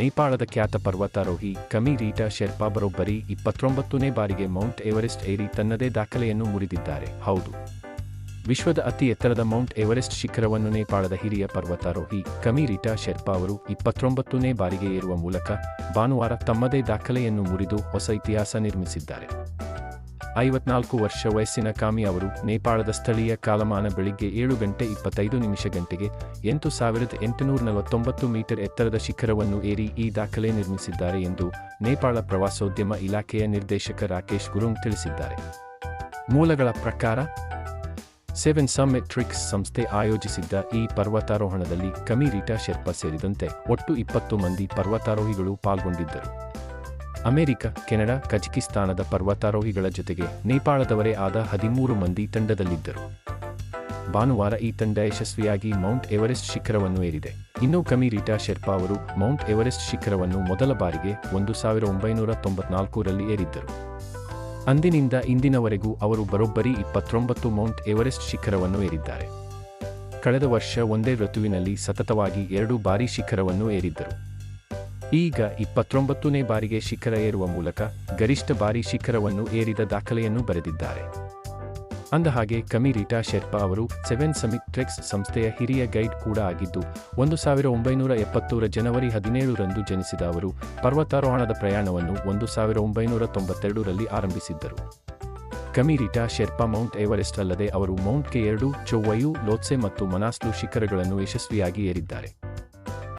ನೇಪಾಳದ ಖ್ಯಾತ ಪರ್ವತಾರೋಹಿ ಕಮಿ ರೀಟಾ ಶೆರ್ಪಾ ಬರೋಬ್ಬರಿ ಇಪ್ಪತ್ತೊಂಬತ್ತನೇ ಬಾರಿಗೆ ಮೌಂಟ್ ಎವರೆಸ್ಟ್ ಏರಿ ತನ್ನದೇ ದಾಖಲೆಯನ್ನು ಮುರಿದಿದ್ದಾರೆ. ಹೌದು. ವಿಶ್ವದ ಅತಿ ಎತ್ತರದ ಮೌಂಟ್ ಎವರೆಸ್ಟ್ ಶಿಖರವನ್ನು ನೇಪಾಳದ ಹಿರಿಯ ಪರ್ವತಾರೋಹಿ ಕಮಿ ರೀಟಾ ಶೆರ್ಪಾ ಅವರು ಇಪ್ಪತ್ತೊಂಬತ್ತನೇ ಬಾರಿಗೆ ಏರುವ ಮೂಲಕ ಭಾನುವಾರ ತಮ್ಮದೇ ದಾಖಲೆಯನ್ನು ಮುರಿದು ಹೊಸ ಇತಿಹಾಸ ನಿರ್ಮಿಸಿದ್ದಾರೆ. ಐವತ್ನಾಲ್ಕು ವರ್ಷ ವಯಸ್ಸಿನ ಕಾಮಿ ಅವರು ನೇಪಾಳದ ಸ್ಥಳೀಯ ಕಾಲಮಾನ ಬೆಳಿಗ್ಗೆ ಏಳು ಗಂಟೆ ಇಪ್ಪತ್ತೈದು ನಿಮಿಷ ಗಂಟೆಗೆ ಎಂಟು ಸಾವಿರದ ಎಂಟುನೂರ ನಲವತ್ತೊಂಬತ್ತು ಮೀಟರ್ ಎತ್ತರದ ಶಿಖರವನ್ನು ಏರಿ ಈ ದಾಖಲೆ ನಿರ್ಮಿಸಿದ್ದಾರೆ ಎಂದು ನೇಪಾಳ ಪ್ರವಾಸೋದ್ಯಮ ಇಲಾಖೆಯ ನಿರ್ದೇಶಕ ರಾಕೇಶ್ ಗುರುಂಗ್ ತಿಳಿಸಿದ್ದಾರೆ. ಮೂಲಗಳ ಪ್ರಕಾರ, ಸೆವೆನ್ ಸಮ್ಮಿಟ್ ಟ್ರಿಕ್ಸ್ ಸಂಸ್ಥೆ ಆಯೋಜಿಸಿದ್ದ ಈ ಪರ್ವತಾರೋಹಣದಲ್ಲಿ ಕಮಿರೀಟಾ ಶೆರ್ಪಾ ಸೇರಿದಂತೆ ಒಟ್ಟು ಇಪ್ಪತ್ತು ಮಂದಿ ಪರ್ವತಾರೋಹಿಗಳು ಪಾಲ್ಗೊಂಡಿದ್ದರು. ಅಮೆರಿಕ, ಕೆನಡಾ, ಕಜಕಿಸ್ತಾನದ ಪರ್ವತಾರೋಹಿಗಳ ಜೊತೆಗೆ ನೇಪಾಳದವರೇ ಆದ ಹದಿಮೂರು ಮಂದಿ ತಂಡದಲ್ಲಿದ್ದರು. ಭಾನುವಾರ ಈ ತಂಡ ಯಶಸ್ವಿಯಾಗಿ ಮೌಂಟ್ ಎವರೆಸ್ಟ್ ಶಿಖರವನ್ನು ಏರಿದೆ. ಇನ್ನು ಕಮಿ ರೀಟಾ ಶೆರ್ಪಾ ಅವರು ಮೌಂಟ್ ಎವರೆಸ್ಟ್ ಶಿಖರವನ್ನು ಮೊದಲ ಬಾರಿಗೆ ಒಂದು ಸಾವಿರ ಒಂಬೈನೂರ ತೊಂಬತ್ನಾಲ್ಕರಲ್ಲಿ ಏರಿದ್ದರು. ಅಂದಿನಿಂದ ಇಂದಿನವರೆಗೂ ಅವರು ಬರೋಬ್ಬರಿ ಇಪ್ಪತ್ತೊಂಬತ್ತು ಮೌಂಟ್ ಎವರೆಸ್ಟ್ ಶಿಖರವನ್ನು ಏರಿದ್ದಾರೆ. ಕಳೆದ ವರ್ಷ ಒಂದೇ ಋತುವಿನಲ್ಲಿ ಸತತವಾಗಿ ಎರಡು ಬಾರಿ ಶಿಖರವನ್ನು ಏರಿದ್ದರು. ಈಗ ಇಪ್ಪತ್ತೊಂಬತ್ತನೇ ಬಾರಿಗೆ ಶಿಖರ ಏರುವ ಮೂಲಕ ಗರಿಷ್ಠ ಬಾರಿ ಶಿಖರವನ್ನು ಏರಿದ ದಾಖಲೆಯನ್ನು ಬರೆದಿದ್ದಾರೆ. ಅಂದಹಾಗೆ ಕಮಿ ರೀಟಾ ಶೆರ್ಪಾ ಅವರು ಸೆವೆನ್ ಸಮಿಟ್ ಟ್ರೆಕ್ಸ್ ಸಂಸ್ಥೆಯ ಹಿರಿಯ ಗೈಡ್ ಕೂಡ ಆಗಿದ್ದು, ಒಂದು ಸಾವಿರ ಒಂಬೈನೂರ ಎಪ್ಪತ್ತೂರ ಜನವರಿ ಹದಿನೇಳರಂದು ಜನಿಸಿದ ಅವರು ಪರ್ವತಾರೋಹಣದ ಪ್ರಯಾಣವನ್ನು ಒಂದು ಸಾವಿರ ಒಂಬೈನೂರ ತೊಂಬತ್ತೆರಡರಲ್ಲಿ ಆರಂಭಿಸಿದ್ದರು. ಕಮಿರಿಟಾ ಶೆರ್ಪಾ ಮೌಂಟ್ ಎವರೆಸ್ಟ್ ಅಲ್ಲದೆ ಅವರು ಮೌಂಟ್ ಕೆ ಎರಡು ಚೌವಯು ಲೋತ್ಸೆ ಮತ್ತು ಮನಾಸ್ಲು ಶಿಖರಗಳನ್ನು ಯಶಸ್ವಿಯಾಗಿ ಏರಿದ್ದಾರೆ.